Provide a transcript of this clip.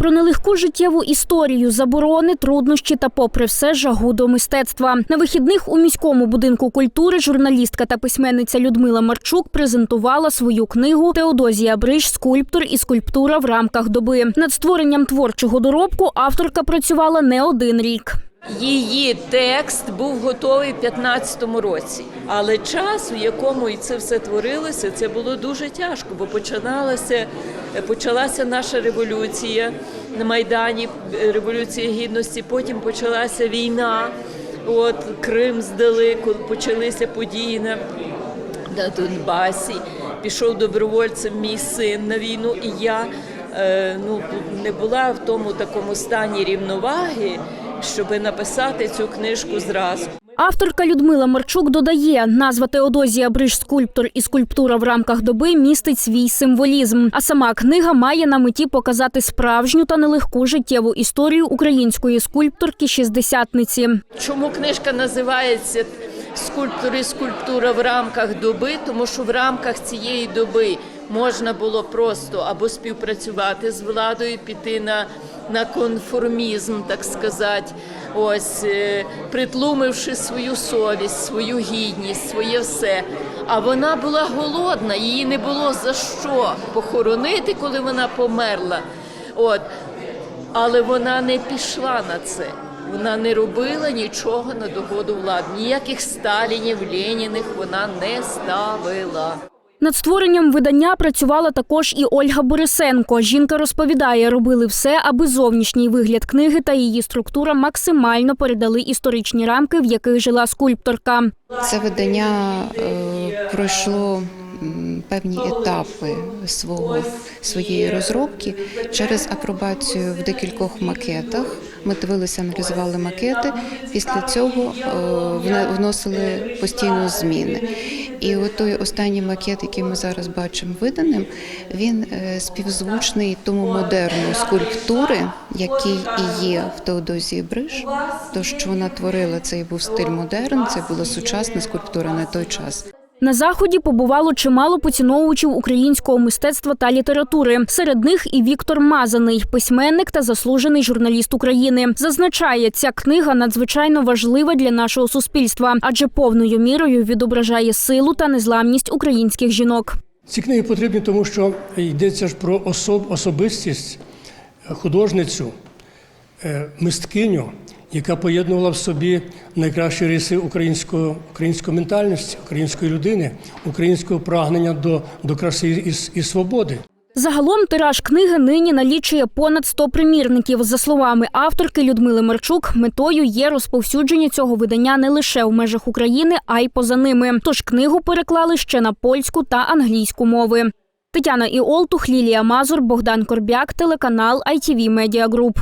Про нелегку життєву історію, заборони, труднощі та, попри все, жагу до мистецтва. На вихідних у міському будинку культури журналістка та письменниця Людмила Марчук презентувала свою книгу Теодозія Бриш, скульптор і скульптура в рамках доби. Над створенням творчого доробку авторка працювала не один рік. Її текст був готовий в 15-му році, але час, у якому і це все творилося, це було дуже тяжко, бо починалася, почалася наша революція на Майдані, революція гідності. Потім почалася війна. От Крим здали, коли почалися події на на Донбасі. Пішов добровольцем мій син на війну, і я е, ну, не була в тому такому стані рівноваги, щоб написати цю книжку зразу. Авторка Людмила Марчук додає, назва Теодозія Бриж скульптор і скульптура в рамках доби містить свій символізм. А сама книга має на меті показати справжню та нелегку життєву історію української скульпторки шістдесятниці. Чому книжка називається Скульптор і скульптура в рамках доби? Тому що в рамках цієї доби можна було просто або співпрацювати з владою, піти на, на конформізм, так сказати, ось е, притлумивши свою совість, свою гідність, своє все. А вона була голодна, її не було за що похоронити, коли вона померла. От. Але вона не пішла на це. Вона не робила нічого на догоду влади. Ніяких Сталінів, Леніних вона не ставила. Над створенням видання працювала також і Ольга Борисенко. Жінка розповідає, робили все, аби зовнішній вигляд книги та її структура максимально передали історичні рамки, в яких жила скульпторка. Це видання е, пройшло певні етапи свого своєї розробки через апробацію в декількох макетах. Ми дивилися, аналізували макети. Після цього е, вносили постійно зміни. І от той останній макет, який ми зараз бачимо виданим, він е, співзвучний тому модерну скульптури, який і є в Теодозії Бриш. То, що вона творила, це і був стиль модерн, це була сучасна скульптура на той час. На заході побувало чимало поціновувачів українського мистецтва та літератури. Серед них і Віктор Мазаний, письменник та заслужений журналіст України. Зазначає, ця книга надзвичайно важлива для нашого суспільства, адже повною мірою відображає силу та незламність українських жінок. Ці книги потрібні, тому що йдеться ж про особ, особистість, художницю, е, мисткиню, яка поєднувала в собі найкращі риси українського, української ментальності, української людини, українського прагнення до, до краси і, і свободи. Загалом тираж книги нині налічує понад 100 примірників. За словами авторки Людмили Марчук, метою є розповсюдження цього видання не лише в межах України, а й поза ними. Тож книгу переклали ще на польську та англійську мови. Тетяна Іолтух, Лілія Мазур, Богдан Корбяк, телеканал ITV Media Group.